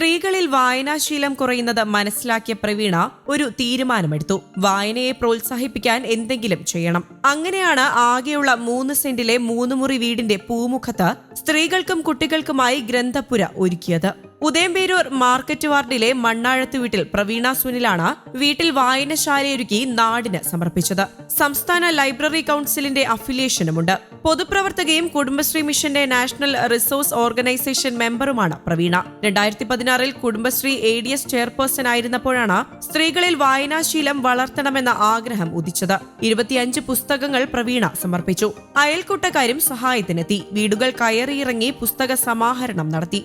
സ്ത്രീകളിൽ വായനാശീലം കുറയുന്നത് മനസ്സിലാക്കിയ പ്രവീണ ഒരു തീരുമാനമെടുത്തു. വായനയെ പ്രോത്സാഹിപ്പിക്കാൻ എന്തെങ്കിലും ചെയ്യണം. അങ്ങനെയാണ് ആകെയുള്ള മൂന്ന് സെന്റിലെ മൂന്ന് മുറി വീടിന്റെ പൂമുഖത്ത് സ്ത്രീകൾക്കും കുട്ടികൾക്കുമായി ഗ്രന്ഥപുര ഒരുക്കിയത്. ഉദയംപേരൂർ മാർക്കറ്റ് വാർഡിലെ മണ്ണാഴത്ത് വീട്ടിൽ പ്രവീണ സുനിലാണ് വീട്ടിൽ വായനശാലയൊരുക്കി നാടിന് സമർപ്പിച്ചത്. സംസ്ഥാന ലൈബ്രറി കൗൺസിലിന്റെ അഫിലിയേഷനുമുണ്ട്. പൊതുപ്രവർത്തകയും കുടുംബശ്രീ മിഷന്റെ നാഷണൽ റിസോഴ്സ് ഓർഗനൈസേഷൻ മെമ്പറുമാണ് പ്രവീണ. രണ്ടായിരത്തി പതിനാറിൽ Kudumbashree A D S chairperson ആയിരുന്നപ്പോഴാണ് സ്ത്രീകളിൽ വായനാശീലം വളർത്തണമെന്ന ആഗ്രഹം ഉദിച്ചത്. ഇരുപത്തിയഞ്ച് പുസ്തകങ്ങൾ പ്രവീണ സമർപ്പിച്ചു. അയൽക്കൂട്ടക്കാരും സഹായത്തിനെത്തി. വീടുകൾ കയറിയിറങ്ങി പുസ്തക സമാഹരണം നടത്തി.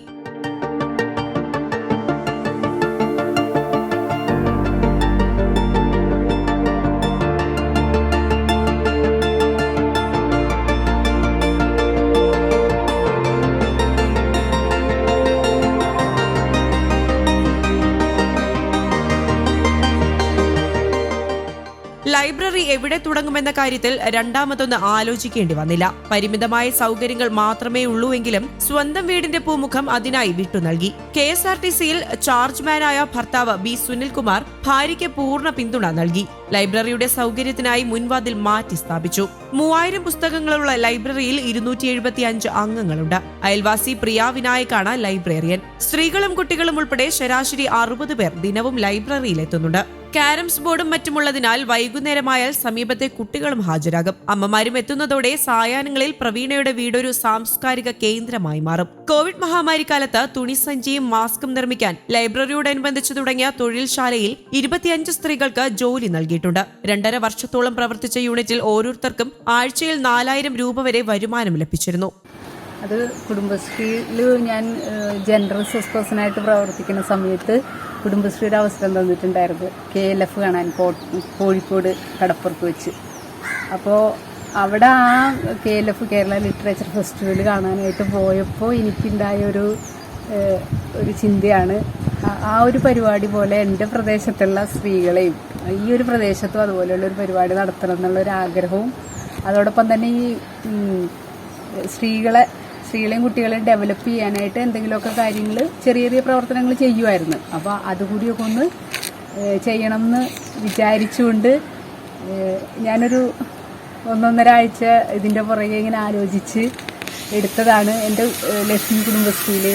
ലൈബ്രറി എവിടെ തുടങ്ങുമെന്ന കാര്യത്തിൽ രണ്ടാമതൊന്ന് ആലോചിക്കേണ്ടി വന്നില്ല. പരിമിതമായ സൗകര്യങ്ങൾ മാത്രമേ ഉള്ളൂവെങ്കിലും സ്വന്തം വീടിന്റെ പൂമുഖം അതിനായി വിട്ടു നൽകി. കെ എസ് ആർ ടി സിയിൽ ചാർജ്മാനായ ഭർത്താവ് ബി സുനിൽകുമാർ ഭാര്യയ്ക്ക് പൂർണ പിന്തുണ നൽകി. ലൈബ്രറിയുടെ സൗകര്യത്തിനായി മുൻവാതിൽ മാറ്റി സ്ഥാപിച്ചു. മൂവായിരം പുസ്തകങ്ങളുള്ള ലൈബ്രറിയിൽ ഇരുന്നൂറ്റി എഴുപത്തി അഞ്ച് അംഗങ്ങളുണ്ട്. അയൽവാസി പ്രിയ വിനായക്കാണ് ലൈബ്രറിയൻ. സ്ത്രീകളും കുട്ടികളും ഉൾപ്പെടെ ശരാശരി അറുപത് പേർ ദിനവും ലൈബ്രറിയിലെത്തുന്നുണ്ട്. കാരംസ് ബോർഡും മറ്റുമുള്ളതിനാൽ വൈകുന്നേരമായാൽ സമീപത്തെ കുട്ടികളും ഹാജരാകും. അമ്മമാരും എത്തുന്നതോടെ സായാഹ്നങ്ങളിൽ പ്രവീണയുടെ വീടൊരു സാംസ്കാരിക കേന്ദ്രമായി മാറും. കോവിഡ് മഹാമാരി കാലത്ത് തുണിസഞ്ചിയും മാസ്കും നിർമ്മിക്കാൻ ലൈബ്രറിയോടനുബന്ധിച്ച് തുടങ്ങിയ തൊഴിൽശാലയിൽ ഇരുപത്തിയഞ്ച് സ്ത്രീകൾക്ക് ജോലി നൽകിയിട്ടുണ്ട്. രണ്ടര വർഷത്തോളം പ്രവർത്തിച്ച യൂണിറ്റിൽ ഓരോരുത്തർക്കും ആഴ്ചയിൽ നാലായിരം രൂപ വരെ വരുമാനം ലഭിച്ചിരുന്നു. അത് കുടുംബശ്രീയിൽ ഞാൻ ജനറൽ സിസ്റ്റേഴ്സിനായിട്ട് പ്രവർത്തിക്കുന്ന സമയത്ത് കുടുംബശ്രീയുടെ അവസരം തന്നിട്ടുണ്ടായിരുന്നു. കെ എൽ എഫ് കാണാൻ കോഴിക്കോട് കടപ്പുറത്ത് വെച്ച്. അപ്പോൾ അവിടെ ആ K L F Kerala literature festival കാണാനായിട്ട് പോയപ്പോൾ എനിക്കുണ്ടായ ഒരു ഒരു ചിന്തയാണ്. ആ- ആ ഒരു പരിപാടി പോലെ എന്റെ പ്രദേശത്തുള്ള സ്ത്രീകളെയും ഈ ഒരു പ്രദേശത്തും അതുപോലെയുള്ള ഒരു പരിപാടി നടത്തണം എന്നുള്ള ഒരു ആഗ്രഹവും അതോടൊപ്പം തന്നെ ഈ സ്ത്രീകളെ സ്ത്രീകളെയും കുട്ടികളെയും ഡെവലപ്പ് ചെയ്യാനായിട്ട് എന്തെങ്കിലുമൊക്കെ കാര്യങ്ങൾ ചെറിയ ചെറിയ പ്രവർത്തനങ്ങൾ ചെയ്യുമായിരുന്നു അപ്പോൾ അതുകൂടിയൊക്കെ ഒന്ന് ചെയ്യണമെന്ന് വിചാരിച്ചുകൊണ്ട് ഞാനൊരു ഒന്നൊന്നര ആഴ്ച ഇതിന്റെ പുറകെ ഇങ്ങനെ ആലോചിച്ച് എടുത്തതാണ്. എന്റെ ലക്ഷ്മി കുടുംബശ്രീയിൽ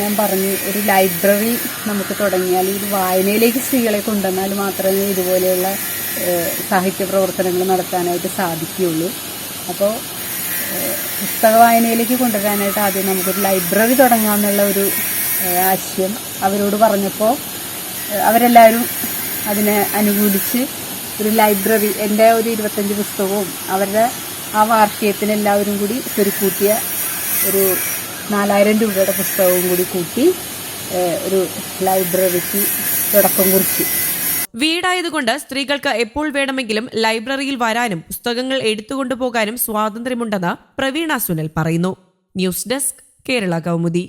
ഞാൻ പറഞ്ഞു ഒരു ലൈബ്രറി നമുക്ക് തുടങ്ങിയാൽ ഈ വായനയിലേക്ക് സ്ത്രീകളെ കൊണ്ടുവന്നാൽ മാത്രമേ ഇതുപോലെയുള്ള സാഹിത്യ പ്രവർത്തനങ്ങൾ നടത്താനായിട്ട് സാധിക്കുകയുള്ളൂ. അപ്പോൾ പുസ്തക വായനയിലേക്ക് കൊണ്ടുവരാനായിട്ട് ആദ്യം നമുക്കൊരു ലൈബ്രറി തുടങ്ങാമെന്നുള്ള ഒരു ആശയം അവരോട് പറഞ്ഞപ്പോൾ അവരെല്ലാവരും അതിനെ അനുകൂലിച്ച് ഒരു ലൈബ്രറി എന്റെ ഒരു ഇരുപത്തഞ്ച് പുസ്തകവും അവരുടെ ആ വാർഷികത്തിന് എല്ലാവരും കൂടി സ്വരുക്കൂട്ടിയ ഒരു നാലായിരം രൂപയുടെ പുസ്തകവും കൂടി കൂട്ടി ഒരു ലൈബ്രറിക്ക് തുടക്കം കുറിച്ചു. വീടായതുകൊണ്ട് സ്ത്രീകൾക്ക് എപ്പോൾ വേണമെങ്കിലും ലൈബ്രറിയിൽ വരാനും പുസ്തകങ്ങൾ എടുത്തുകൊണ്ടുപോകാനും സ്വാതന്ത്ര്യമുണ്ടെന്ന് പ്രവീണ സുനിൽ പറയുന്നു. News desk Kerala Kaumudi.